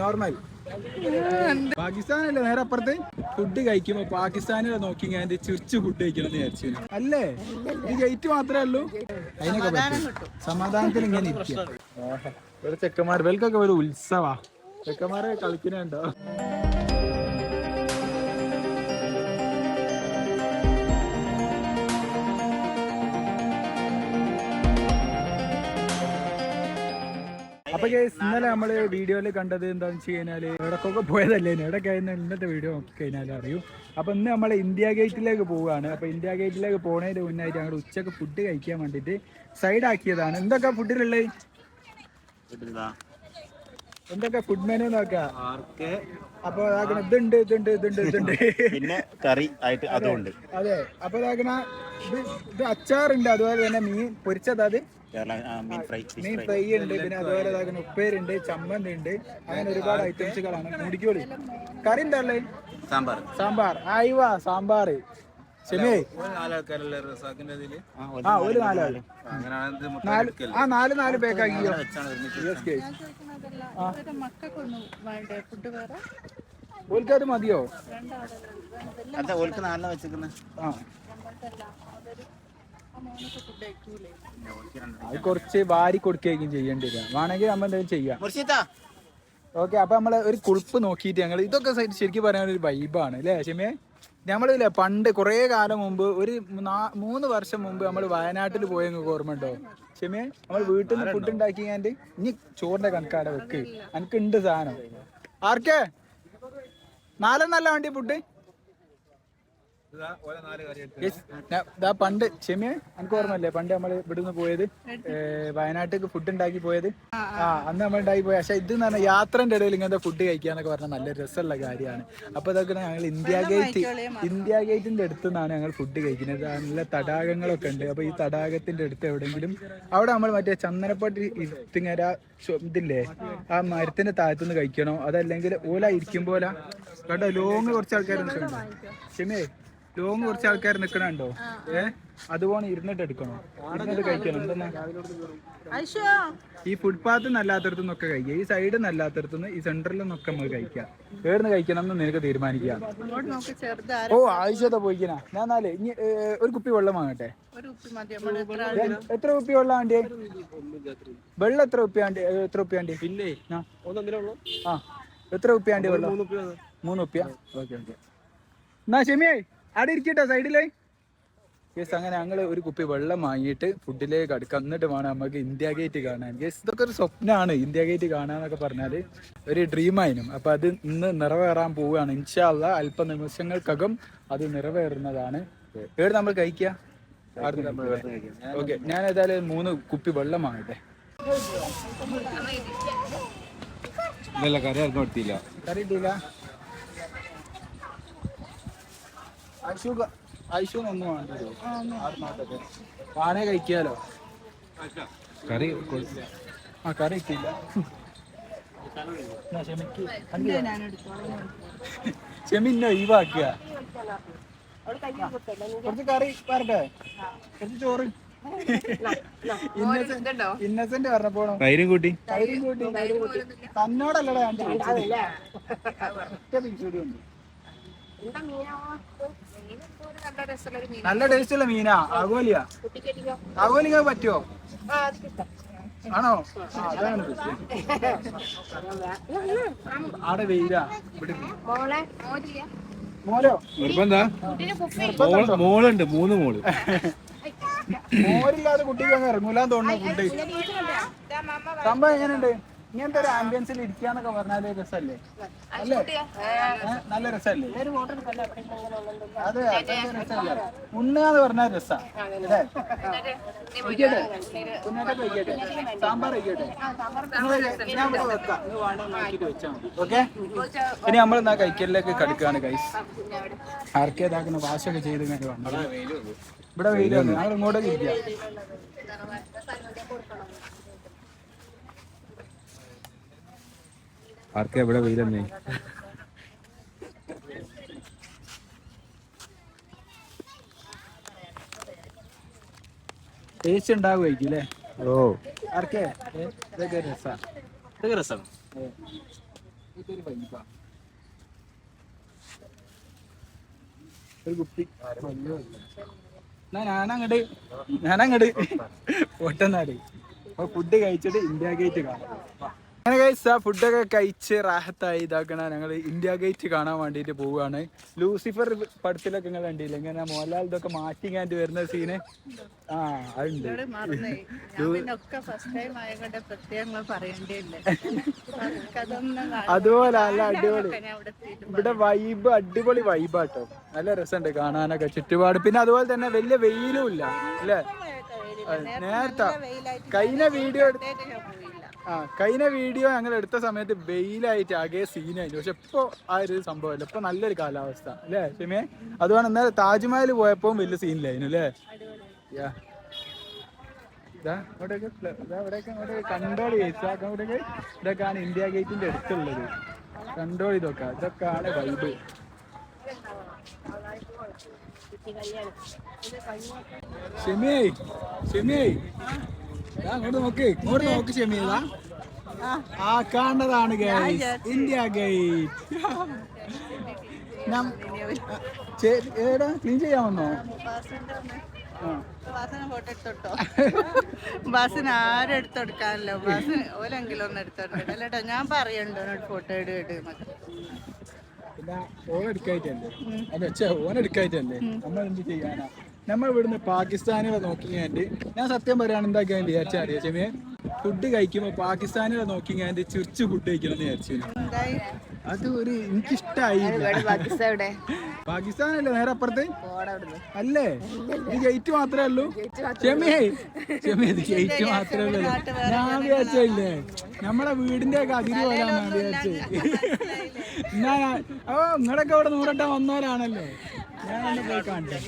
Normal. പാകിസ്ഥാനല്ലേ നേരെ അപ്പുറത്ത്? Food കഴിക്കുമ്പോ പാകിസ്ഥാനിലെ നോക്കി ഞാൻ ചുരിച്ച് ഫുഡ് കഴിക്കണം എന്ന് വിചാരിച്ചു അല്ലേ? ഈ ഗേറ്റ് മാത്രമേ ഉള്ളൂ. അതിനൊക്കെ പറ്റും. സമാധാനത്തിൽ ഇങ്ങനെ ഇരിക്കുക. ചെക്കന്മാർ വെൽക്കൊക്കെ ഒരു ഉത്സവാ. ചെക്കന്മാരെ കളിക്കുന്നുണ്ടോ അപ്പൊ ഗൈസ് ഇന്നലെ നമ്മൾ വീഡിയോയിൽ കണ്ടത് എന്താന്ന് വെച്ച് കഴിഞ്ഞാൽ എവിടക്കൊക്കെ പോയതല്ലേ? എവിടെയൊക്കെ ആയിരുന്നു? ഇന്നത്തെ വീഡിയോ നോക്കി കഴിഞ്ഞാൽ അറിയൂ. അപ്പൊ ഇന്ന് നമ്മൾ ഇന്ത്യ ഗേറ്റിലേക്ക് പോവുകയാണ്. അപ്പൊ ഇന്ത്യ ഗേറ്റിലേക്ക് പോണതിന് മുന്നായിട്ട് ഞങ്ങൾ ഉച്ചയ്ക്ക് ഫുഡ് കഴിക്കാൻ വേണ്ടിട്ട് സൈഡ് ആക്കിയതാണ്. എന്തൊക്കെ ഫുഡിലുള്ളത് എന്തൊക്കെ ഫുഡ് മെനു നോക്കാം? അപ്പൊ ഇതുണ്ട് ഇതുണ്ട് ഇതുണ്ട് ഇതുണ്ട്. പിന്നെ കറി ആയിട്ട് അതുണ്ട് അതെ. അപ്പൊ ഇതാക്കണ ഇത് അച്ചാറുണ്ട്. അതുപോലെ തന്നെ മീൻ പൊരിച്ചത് അത് കേരള മീൻ ഫ്രൈ മീൻ ഫ്രൈ. ഉണ്ട് പിന്നെ അതുപോലെ ഇതാക്കുന്ന ഉപ്പേരുണ്ട് ചമ്മന്തി ഉണ്ട് അങ്ങനെ ഒരുപാട് ഐറ്റംസുകളാണ്. മുടിക്കോളി. കറി എന്താ ഉള്ളത് സാമ്പാർ. സാമ്പാർ. ആയിവാ സാമ്പാർ. ആ നാല് ആ നാല് പേക്കാക്കിയോ ഓൽക്ക് അത് മതിയോ? അതെ ഓൾക്ക് നാലെണ്ണം വെച്ചിരിക്കുന്നത് ആ. അത് കുറച്ച് വാരി കൊടുക്കുകയും ചെയ്യേണ്ടി വരിക. വേണമെങ്കിൽ നമ്മൾ എന്തെങ്കിലും ചെയ്യാം. ഓക്കെ അപ്പൊ നമ്മൾ ഒരു കുളിപ്പ് നോക്കിയിട്ട് ഞങ്ങൾ ഇതൊക്കെ ശരിക്കും പറയാൻ ഒരു വൈബാണ് അല്ലേ ഷെമിയെ? നമ്മളില്ലേ പണ്ട് കുറേ കാലം മുമ്പ് ഒരു മൂന്ന് വർഷം മുമ്പ് നമ്മൾ വയനാട്ടിൽ പോയ നിങ്ങൾക്ക് ഓർമ്മ ഉണ്ടോ? ഷെമിയെ നമ്മൾ വീട്ടിൽ നിന്ന് ഫുഡ് ഉണ്ടാക്കി കഴിഞ്ഞാൽ ഇനി ചോറിന്റെ കണക്കാടെ വെക്ക്. എനിക്ക് ഉണ്ട് സാധനം. ആർക്കേ? നാലെണ്ണല്ല വണ്ടി ഫുഡ് ഓരോ നാല് കാര്യം എടുത്ത് ദാ പണ്ട് ക്ഷമിയെ എനിക്ക് ഓർമ്മല്ലേ പണ്ട് നമ്മൾ ഇവിടുന്ന് പോയത് വയനാട്ടിലേക്ക് ഫുഡ് ഉണ്ടാക്കി പോയത്. ആ അന്ന് നമ്മൾ ഉണ്ടാക്കി പോയത് പക്ഷെ ഇത് എന്ന് പറഞ്ഞാൽ യാത്രന്റെ ഇടയിൽ ഇങ്ങനത്തെ ഫുഡ് കഴിക്കാന്നൊക്കെ പറഞ്ഞാൽ നല്ല രസമുള്ള കാര്യമാണ്. അപ്പൊ ഇതൊക്കെ ഞങ്ങൾ ഇന്ത്യ ഗേറ്റ് ഇന്ത്യ ഗേറ്റിന്റെ അടുത്ത് നിന്നാണ് ഞങ്ങൾ ഫുഡ് കഴിക്കുന്നത്. നല്ല തടാകങ്ങളൊക്കെ ഉണ്ട്. അപ്പൊ ഈ തടാകത്തിന്റെ അടുത്ത് എവിടെയെങ്കിലും അവിടെ നമ്മൾ മറ്റേ ചന്ദനപ്പട്ടി ഇരുത്തിങ്ങര ഇതില്ലേ? ആ മരത്തിന്റെ താഴത്തുനിന്ന് കഴിക്കണോ? അതല്ലെങ്കിൽ ഓല ഇരിക്കുമ്പോല. കേട്ടോ ലോങ് കുറച്ച് ആൾക്കാരുണ്ട് നിൽക്കണോ ലോങ് കുറച്ച് ആൾക്കാർ നിക്കണുണ്ടോ ഏ? അതുപോലെ ഇരുന്നിട്ട് എടുക്കണോ. ഇരുന്നിട്ട് കഴിക്കണം. എന്തെന്നാ ഈ ഫുട്പാത്ത് നല്ലാത്തടത്തു നിന്നൊക്കെ കഴിക്കുക. ഈ സൈഡ് നല്ലാത്തടത്തുനിന്ന് ഈ സെന്ററിൽ നിന്നൊക്കെ നമ്മൾ കഴിക്കാം എവിടുന്ന് കഴിക്കണം എന്ന് നിനക്ക് തീരുമാനിക്കാം ഓ ആവശ്യത പോയിക്കണ. ഞാൻ നാല് ഇനി ഒരു കുപ്പി വെള്ളം വാങ്ങട്ടെ? എത്ര കുപ്പി വെള്ളം വേണ്ടി വെള്ളം എത്ര കുപ്പി വേണ്ടി എത്ര കുപ്പി വേണ്ടി പിന്നെ ആ. ഒന്നെന്തിനാ ഉള്ളു? ആ എത്ര കുപ്പി വേണ്ടി വെള്ളം? മൂന്ന് കുപ്പിയാ? Okay okay. എന്നാ ഷെമിയേ? അവിടെ ഇരിക്കട്ടോ സൈഡിലേ. യെസ് അങ്ങനെ ഞങ്ങൾ ഒരു കുപ്പി വെള്ളം വാങ്ങിയിട്ട് ഫുഡിലേക്ക് അടുക്കാം. എന്നിട്ട് വേണം നമുക്ക് ഇന്ത്യ ഗേറ്റ് കാണാൻ. യെസ് ഇതൊക്കെ ഒരു സ്വപ്നമാണ് ഇന്ത്യ ഗേറ്റ് കാണാന്നൊക്കെ പറഞ്ഞാൽ ഒരു ഡ്രീമായിരുന്നു അപ്പോൾ അത് ഇന്ന് നിറവേറാൻ പോവുകയാണ്. ഇൻഷാല്ല അല്പ നിമിഷങ്ങൾക്കകം അത് നിറവേറുന്നതാണ്. ഏട് നമ്മൾ കഴിക്കുക ഓക്കെ ഞാൻ ഏതായാലും മൂന്ന് കുപ്പി വെള്ളം വാങ്ങട്ടെ. കറി കറി ഇട്ടില്ല. ഐഷു ഒന്നും വേണ്ടല്ലോ കഴിക്കാലോ? കറി ആ കറി ഇട്ടില്ല ക്ഷമിന്ന ഒഴിവാക്കുക. കുറച്ച് കറി പറട്ടെ കുറച്ച് ചോറ്. ഇന്നസെന്റ് പറഞ്ഞപ്പോണോ തൈരും കൂട്ടി. തൈരും കൂട്ടി. തന്നോടല്ലടാ ഞാൻ ചോദിച്ചത്. ഒറ്റ പീസ് കൂടി ഉണ്ട് നല്ല ടേസ്റ്റ് ഉള്ള മീനാ. ആഗോലിയ. ആഗോലിക്ക് പറ്റുമോ ആണോ? അതാണ്. ആടെ വെയിലാ. മോലോ നിർബന്ധ? മോളുണ്ട് മൂന്ന് മോൾ. മോരില്ലാതെ കുട്ടിക്ക് അങ്ങ് ഇറങ്ങൂലാന്ന് തോന്നുന്നു ഫുഡ് സംഭവം എങ്ങനെയുണ്ട്? ഇങ്ങനത്തെ ഒരു ആംബിയൻസിൽ ഇരിക്കാന്നൊക്കെ പറഞ്ഞാൽ രസല്ലേ അല്ലേ? നല്ല രസല്ലേ അതെ അതെ രസല്ലേ ഉണ്ണാന്ന് പറഞ്ഞാൽ രസാ. അല്ലേ? കഴിക്കട്ടെ കുഞ്ഞാട്ടൊക്കെ കഴിക്കട്ടെ സാമ്പാർ കഴിക്കട്ടെ നിങ്ങൾ ഞാൻ ഇവിടെ വെക്കാം. നിങ്ങൾ വേണമെങ്കിൽ നോക്കിയിട്ട് വെച്ചാൽ മതി. ഓക്കെ? ഇനി നമ്മൾ എന്നാ കഴിക്കലിലേക്ക് കടുക്കാണ് കൈസ് ആർക്കേതാക്കുന്ന വാശൊക്കെ ചെയ്ത് ഇങ്ങനെ ഇവിടെ വെയിലാണ് ഞങ്ങൾ ഇങ്ങോട്ടേക്ക് ഇരിക്കുക ആർക്കാ ഇവിടെ വെയിലെന്നേ? ടേസ്റ്റ് ഉണ്ടാവുമായിരിക്കും അല്ലേ? ഓ. ആർക്കെ? ഇതൊക്കെ രസമാണ് ഇതൊക്കെ രസമാണ് ഇതൊരു വൈബാ. ഒരു കുപ്പി ഞാനങ്ങട് ഞാനങ്ങട് പൊട്ടെന്നാട്. അപ്പൊ ഫുഡ് കഴിച്ചിട്ട് ഇന്ത്യ ഗേറ്റ് കാണാം. അങ്ങനെ കഴിച്ച ഫുഡൊക്കെ കഴിച്ച് റാഹത്തായി ഇതാക്കണ ഞങ്ങൾ ഇന്ത്യ ഗേറ്റ് കാണാൻ വേണ്ടിയിട്ട് പോവുകയാണ്. ലൂസിഫർ പടത്തിലൊക്കെ നിങ്ങൾ കണ്ടില്ല? ഇങ്ങനെ മോഹൻലാൽ ഇതൊക്കെ മാറ്റി കാണ്ടി വരുന്ന സീന് ആ അതുണ്ട്. അതുപോലെ നല്ല അടിപൊളി. ഇവിടെ വൈബ് അടിപൊളി വൈബാട്ടോ നല്ല രസമുണ്ട് കാണാനൊക്കെ ചുറ്റുപാട്. പിന്നെ അതുപോലെ തന്നെ വലിയ വെയിലും ഇല്ല അല്ലേ? നേരത്തെ കഴിഞ്ഞ വീഡിയോ എടു- പുറത്തേക്ക് ഞാൻ പോയില്ല ആ കഴിഞ്ഞ വീഡിയോ ഞങ്ങൾ എടുത്ത സമയത്ത് വെയിലായിട്ട് ആകെ സീനായിരുന്നു പക്ഷെ ഇപ്പോൾ ആ ഒരു സംഭവമല്ല ഇപ്പൊ നല്ലൊരു കാലാവസ്ഥ അല്ലേ ഷെമിയെ? അതുകൊണ്ട് എന്നാൽ താജ്മഹൽ പോയപ്പോ വലിയ സീനില്ലായിരുന്നു അല്ലേ? ഇതൊക്കെയാണ് ഇന്ത്യ ഗേറ്റിന്റെ അടുത്തുള്ളത്. കണ്ടോളി ഇതൊക്കെ. ഇതൊക്കെയാണ് വൈബ് ഷെമിയേ ഷെമിയേ. ദാ അങ്ങോട്ട് നോക്ക് ഇങ്ങോട്ട് നോക്ക് ആ. കാണുന്നതാണ് ഗൈസ് ഇന്ത്യ ഗേറ്റ് ഏടാ ക്ലീൻ ചെയ്യാൻ വന്നോ? ബാസിനെ ആരും എടുത്തെടുക്കാനല്ലോ ബാസിന് ഓലെങ്കിലും ഒന്ന് എടുത്തോട്ടെ അല്ലേട്ടോ ഞാൻ പറയണ്ടോ? ഫോട്ടോ ഇട് ഓൻ എടുക്കായിട്ടല്ലേ? ഓൻ എടുക്കായിട്ടല്ലേ? നമ്മൾ എന്ത് ചെയ്യാനാ? നമ്മൾ ഇവിടുന്ന് പാകിസ്ഥാനിലെ നോക്കിങ്ങാണ്ട് ഞാൻ സത്യം പറയാണ് ഞാൻ വിചാരിച്ചാൽ അറിയാം ചെമിയെ ഫുഡ് കഴിക്കുമ്പോൾ പാകിസ്ഥാനിലെ നോക്കിങ്ങാണ്ട് ചിരിച്ച് ഫുഡ് കഴിക്കണം എന്ന് വിചാരിച്ചു അത് ഒരു എനിക്കിഷ്ടായി. പാകിസ്ഥാനല്ലേ നേരെ അപ്പുറത്ത്? അല്ലേ? ഈ ഗേറ്റ് മാത്രമേ ഉള്ളൂ. ചെമ്മേ ചെമ്മേ ഇത് ഗേറ്റ് മാത്രമേ ഉള്ളൂ. ഞാൻ വിചാരിച്ചല്ലേ നമ്മളെ വീടിന്റെ ഒക്കെ അതിര് പോലാണ് ഞാൻ വിചാരിച്ചത്. ഞാൻ- ഓ നിങ്ങളൊക്കെ ഇവിടെ നൂറട്ടാ വന്നവരാണല്ലോ ഞാൻ പോയി കാണട്ടെ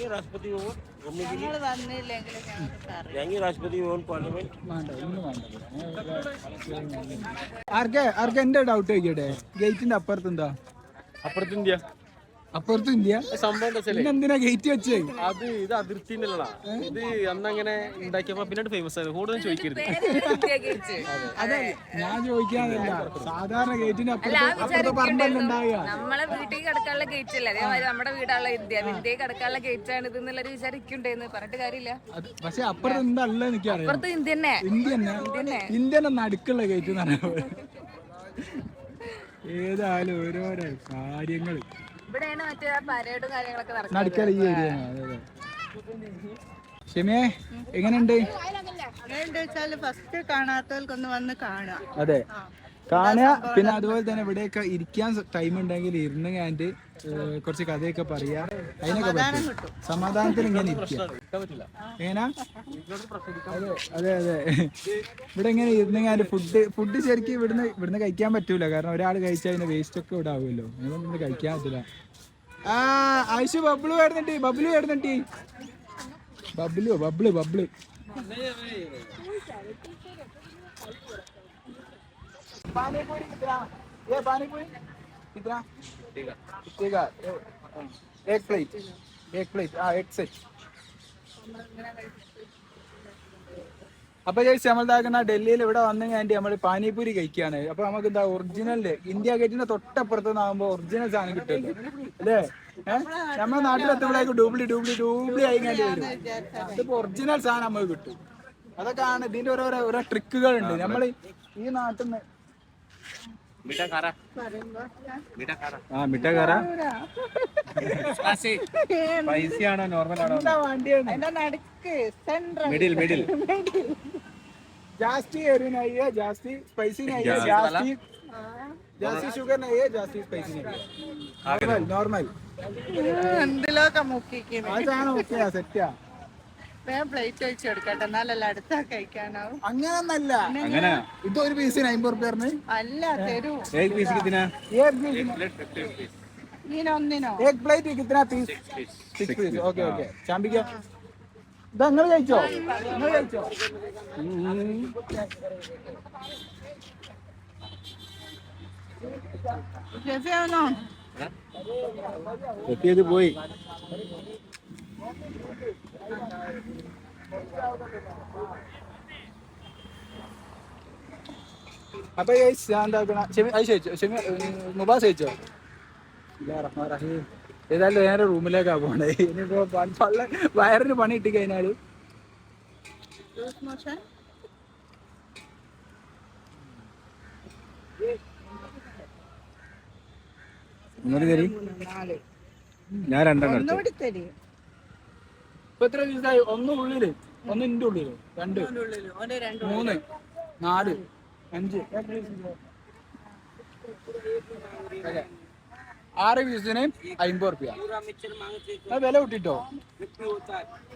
ഞങ്ങൾ അറിയാം വേണ്ട ഒന്നും വേണ്ട ആർക്കെ ആർക്കെ എന്റെ ഡൗട്ട് ചോദിക്കട്ടെ? ഗേറ്റിന്റെ അപ്പുറത്ത് എന്താ? അപ്പുറത്ത് ഇന്ത്യ. അപ്പുറത്ത് ഇന്ത്യ. സംഭവം എന്തിനാ ഗേറ്റ് വെച്ചേ? അത് ഇത് അതിർത്തി ഇത് അന്നങ്ങനെ ഉണ്ടാക്കിയപ്പോ പിന്നീട് ഫേമസ് ആയത് കൂടുതൽ ചോദിക്കരുത്. അതെ. ഞാൻ ചോദിക്കാനല്ല സാധാരണ ഗേറ്റിന് അപ്പുറത്ത് പറമ്പല്ല ഉണ്ടാവുക നമ്മളെ വീട്ടിൽ കിടക്കാനുള്ള ഗേറ്റ് അല്ലേ? അതേമാതിരി നമ്മുടെ വീടാണല്ലോ ഇന്ത്യ. ഇന്ത്യയിൽ കിടക്കാനുള്ള ഗേറ്റ് ആണ് ഇത് എന്നുള്ളൊരു വിചാരിക്കണ്ടേന്ന് പറഞ്ഞിട്ട് കാര്യമില്ല. പക്ഷെ അപ്പുറത്ത് എന്തല്ല എനിക്ക് എനിക്കറിയാം. അപ്പുറത്ത് ഇന്ത്യ തന്നെ ഇന്ത്യ തന്നെ ഇന്ത്യന്റെ നടുക്കുള്ള ഗേറ്റ് എന്ന് പറയുന്നത്. ഏതായാലും ഓരോരോ കാര്യങ്ങൾ ഇവിടെയാണ് മറ്റേ പരേഡും കാര്യങ്ങളൊക്കെ ഈ ഏരിയ. ഷെമിയെ എങ്ങനെയുണ്ട്? ഫസ്റ്റ് കാണാത്തവർക്കൊന്ന് വന്ന് കാണാം അതെ. കാണുക. പിന്നെ അതുപോലെ തന്നെ ഇവിടെയൊക്കെ ഇരിക്കാൻ ടൈം ഉണ്ടെങ്കിൽ ഇരുന്ന് ഞാന്റെ കുറച്ച് കഥയൊക്കെ പറയാ അതിനൊക്കെ പറ്റും. സമാധാനത്തിൽ ഇങ്ങനെ ഇരിക്കുക. എങ്ങനാ? അതെ അതെ അതെ. ഇവിടെ ഇങ്ങനെ ഇരുന്ന് ഞാൻ ഫുഡ് ഫുഡ് ശരിക്കും ഇവിടുന്ന് ഇവിടുന്ന് കഴിക്കാൻ പറ്റൂല. കാരണം ഒരാൾ കഴിച്ചാൽ അതിന്റെ വേസ്റ്റ് ഒക്കെ ഇവിടെ ആവുമല്ലോ ഇന്ന് കഴിക്കാൻ പറ്റില്ല. ആ ആയിഷു ബബ്ലു വരുന്നുണ്ട്. ബബ്ലു വരുന്നുണ്ട്. ബബ്ലു ബബ്ലു ബബ്ലു पानी पूरी कितना ये पानी पूरी कितना ठीक है एक प्लेट एक प्लेट हाँ एक सेट അപ്പൊ ചേച്ചി നമ്മളുണ്ടാക്കുന്ന ഡൽഹിയിൽ ഇവിടെ വന്നു കഴിഞ്ഞിട്ട് നമ്മൾ പാനിപൂരി കഴിക്കുകയാണ് അപ്പൊ നമുക്ക് എന്താ ഒറിജിനല് ഇന്ത്യ ഗേറ്റിന്റെ തൊട്ടപ്പുറത്ത് നിന്നാകുമ്പോ ഒറിജിനൽ സാധനം കിട്ടുമല്ലോ അല്ലേ ഏഹ് നമ്മുടെ നാട്ടിലെത്തുമ്പോഴേക്കും ഡൂപ്ലി ഡൂപ്ലി ഡൂപ്ലി ആയി കഴിഞ്ഞ് വരും ഇതിപ്പോ ഒറിജിനൽ സാധനം നമുക്ക് കിട്ടും അതൊക്കെയാണ് ഇതിന്റെ ഓരോ ഓരോ ട്രിക്കുകൾ ഉണ്ട് നമ്മൾ ഈ നാട്ടിൽ നിന്ന് ആ മിഠാക്കാര സ്പൈസി ആണോ നോർമൽ ആണോ എന്താ വണ്ടിയാണ് അതിന്റെ നടുക്ക് സെൻട്രൽ മിഡിൽ മിഡിൽ जास्ती एरी नहीं है जास्ती स्पाइसी नहीं है जास्ती जास्ती शुगर नहीं है जास्ती स्पाइसी नहीं है नॉर्मल नॉर्मल എന്തിലൊക്കെ മുക്കിക്കുന്നു ആ സാധനം ഓക്കെയാ സെറ്റാ വേഗം പ്ലേറ്റ് വെച്ച് കൊടുക്കട്ടെ എന്നാലല്ല അടുത്ത കഴിക്കാനാവും അങ്ങനൊന്നല്ല അങ്ങനെ ഇത് ഒരു പീസിന് അമ്പത് റുപ്യറിന് അല്ല തരൂ ഏക് പീസ് കിത്തിനാ एक पीस ഇതിനൊന്നിനോ एक प्लेट कितना piece six piece okay okay ചാമ്പിക്ക ഇത് നിങ്ങൾ കഴിച്ചോ നിങ്ങൾ കഴിച്ചോ ഷെഫിയാണോ എത്തിയത് പോയി അപ്പൊ എന്താക്കണ ഷെമി അത് ചോദിച്ചോ ഷെമി മുബാസ് ചോദിച്ചോ ഇല്ല റഹ്മാൻ റഹീം ഏതായാലും നേരെ റൂമിലേക്കാ പോണേ. ഇനിയിപ്പോ പള്ള വയറിന് പണി ഇട്ടി കഴിഞ്ഞാൽ? ഞാൻ രണ്ടെണ്ണം ഇപ്പൊ എത്ര ദിവസമായി? ഒന്ന് ഉള്ളിൽ. ഒന്ന് ഇന്റെ ഉള്ളിൽ. രണ്ട്. മൂന്ന്. നാല്. അഞ്ച്. ആറ് പീസിന് അമ്പത് റുപ്യ. വില കൂട്ടിട്ടോ?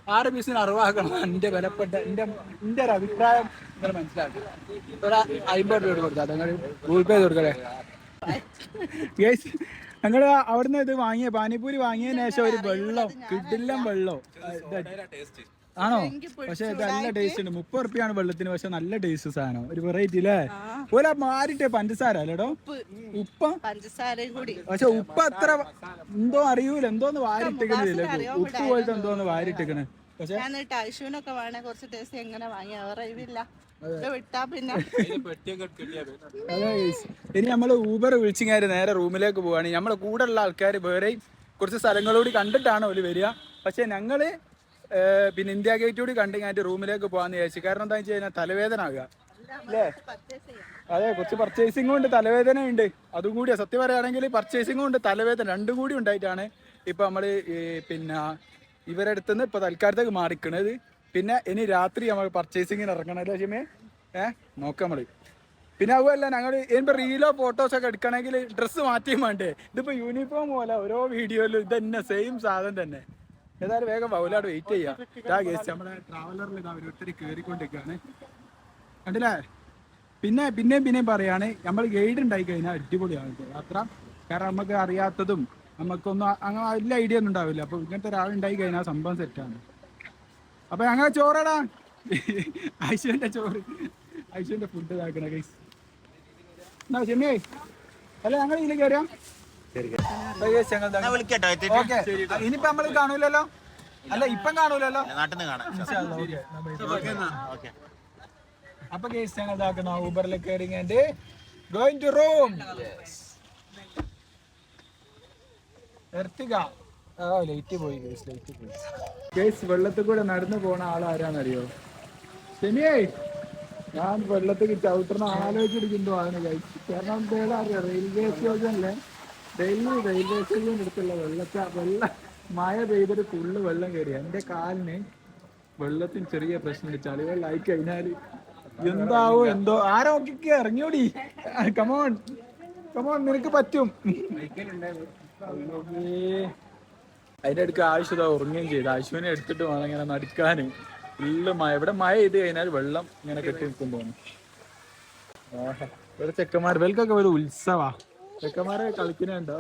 ആറ് പീസിന് അറുപതാക്കണം. എന്റെ വിലപ്പെട്ട എന്റെ എന്റെ ഒരു അഭിപ്രായം നിങ്ങൾ മനസ്സിലാക്കി. ഒരു അമ്പത് രൂപ കൊടുക്കാം നിങ്ങൾ ഗൂഗിൾ പേ ഗേസ് ഞങ്ങൾ അവിടുന്ന് ഇത് വാങ്ങിയ പാനിപ്പൂരി വാങ്ങിയതിന് ശേഷം ഒരു വെള്ളം കിടിലം വെള്ളം. ആണോ? പക്ഷെ ഇത് നല്ല ടേസ്റ്റ് ഉണ്ട്. മുപ്പത് റുപ്യാണ് വെള്ളത്തിന്. പക്ഷെ നല്ല ടേസ്റ്റ് സാധനം. ഒരു വെറൈറ്റി അല്ലേ ഓല മാറിട്ട് പഞ്ചസാര അല്ലേടോ ഉപ്പ. പക്ഷെ ഉപ്പ് അത്ര എന്തോ അറിയൂല. എന്തോന്ന് വാരിട്ടിക്കണില്ല ഉപ്പ് പോലത്തെ എന്തോന്ന് വാരിട്ടിക്കണ് പക്ഷെ ഐഷുവിനൊക്കെ വേണേ കുറച്ച് ടേസ്റ്റ് എങ്ങനെ വാങ്ങി അവർ അറിവില്ല ഇനി നമ്മൾ ഊബർ വിളിച്ചിങ്ങാര് നേരെ റൂമിലേക്ക് പോവാണ്. നമ്മളെ കൂടെ ഉള്ള ആൾക്കാർ വേറെ കുറച്ച് സ്ഥലങ്ങളോട് കണ്ടിട്ടാണ് ഓൽ വരിക. പക്ഷെ ഞങ്ങൾ പിന്നെ ഇന്ത്യ ഗേറ്റ് കൂടി കണ്ടിങ്ങായിട്ട് റൂമിലേക്ക് പോകാന്ന് വിചാരിച്ചു. കാരണം എന്താ വെച്ച് കഴിഞ്ഞാൽ തലവേദന ആകുക അല്ലേ? അതെ കുറച്ച് പർച്ചേസിംഗും ഉണ്ട് തലവേദന ഉണ്ട്. അതും കൂടിയാ. സത്യം പറയുകയാണെങ്കിൽ പർച്ചേസിംഗും ഉണ്ട് തലവേദന രണ്ടും കൂടി ഉണ്ടായിട്ടാണ് ഇപ്പൊ നമ്മൾ പിന്നെ ഇവരെടുത്തുനിന്ന് ഇപ്പൊ തൽക്കാലത്തേക്ക് മാറിക്കണത്. പിന്നെ ഇനി രാത്രി നമ്മൾ പർച്ചേസിങ്ങിന് ഇറങ്ങണല്ലോ ജിമേ ഏഹ് നോക്കാം നമ്മൾ. പിന്നെ അതുമല്ല ഞങ്ങൾ ഇനിയിപ്പോ റീലോ ഫോട്ടോസ് ഒക്കെ എടുക്കണമെങ്കിൽ ഡ്രസ്സ് മാറ്റിയും വേണ്ടേ. ഇതിപ്പോ യൂണിഫോം പോലെ ഓരോ വീഡിയോയിലും ഇത് തന്നെ സെയിം സാധനം തന്നെ. ഏതായാലും വേഗം ബൗലാട് വെയിറ്റ് ചെയ്യാം. ഇതാ കേസ് നമ്മുടെ ട്രാവലറിൽ ഇതാ ഓരോരുത്തർ കയറിക്കൊണ്ടിരിക്കുകയാണ് കണ്ടില്ലേ? പിന്നെ പിന്നെയും പിന്നെയും പറയാണ് നമ്മൾ ഗൈഡ് ഉണ്ടായി കഴിഞ്ഞാൽ അടിപൊളിയാണ് യാത്ര. കാരണം നമുക്ക് അറിയാത്തതും നമുക്കൊന്നും അങ്ങനെ വലിയ ഐഡിയ ഒന്നും ഉണ്ടാവില്ല. അപ്പൊ ഇങ്ങനത്തെ ഒരാളുണ്ടായി കഴിഞ്ഞാൽ സംഭവം സെറ്റാണ് അപ്പൊ ഞങ്ങൾ ചോറടാ. ഐശ്വന്റെ ചോറ്. ഐശ്വന്റെ ഫുഡ് ഇതാക്കണ ഗൈസ് എന്നാ ചെമ്മി അല്ല ഞങ്ങൾ ഇതിലേക്ക് വരാം. ഇനിയിപ്പൊ നമ്മൾ കാണൂലല്ലോ? അല്ല ഇപ്പം കാണൂലല്ലോ? നാട്ടിൽ നിന്ന് കാണാം. അപ്പൊ കേസ് ഞങ്ങൾ ഇതാക്കുന്ന ഊബറിൽ കയറി ഗോയിങ് ടു റൂം എർത്തിക ആ ലൈറ്റ് പോയി ഗേസ് ലൈറ്റ് പോയി. ഗേസ് വെള്ളത്തിൽ കൂടെ നടന്നു പോണ ആളാരാന്നറിയോ ശനിയേ ഞാൻ വെള്ളത്തിൽ ചവിട്ടണ ആലോചിച്ചിരിക്കുന്നു ആണ് കഴിച്ചു കാരണം അറിയോ? റെയിൽവേ സ്റ്റേഷനിലെ ഡെയിലി റെയിൽവേ സ്റ്റേഷൻ അടുത്തുള്ള വെള്ളത്തെ വെള്ള മഴ പെയ്തിട്ട് ഫുള്ള് വെള്ളം കയറി. എന്റെ കാലിന് വെള്ളത്തിന് ചെറിയ പ്രശ്നമുണ്ട് ചളിവെള്ളമായി കഴിഞ്ഞാൽ എന്താവോ എന്തോ. ആരോ ഒക്കെ ഇറങ്ങിയോടി. കമോൺ കമോൺ നിനക്ക് പറ്റും. അതിന്റെ അടുക്ക് ആവശ്യത ഉറങ്ങുകയും ചെയ്തു. ആശുവിനെ എടുത്തിട്ട് വേണം ഇങ്ങനെ നടക്കാന്. ഫുള്ള് മഴ. ഇവിടെ മഴ ചെയ്ത് കഴിഞ്ഞാൽ വെള്ളം ഇങ്ങനെ കെട്ടി നിൽക്കും തോന്നും. ഇവിടെ ചെക്കന്മാർ ഇവർക്കൊക്കെ ഒരു ഉത്സവാ. ചെക്കന്മാരെ കളിക്കുന്നുണ്ടോ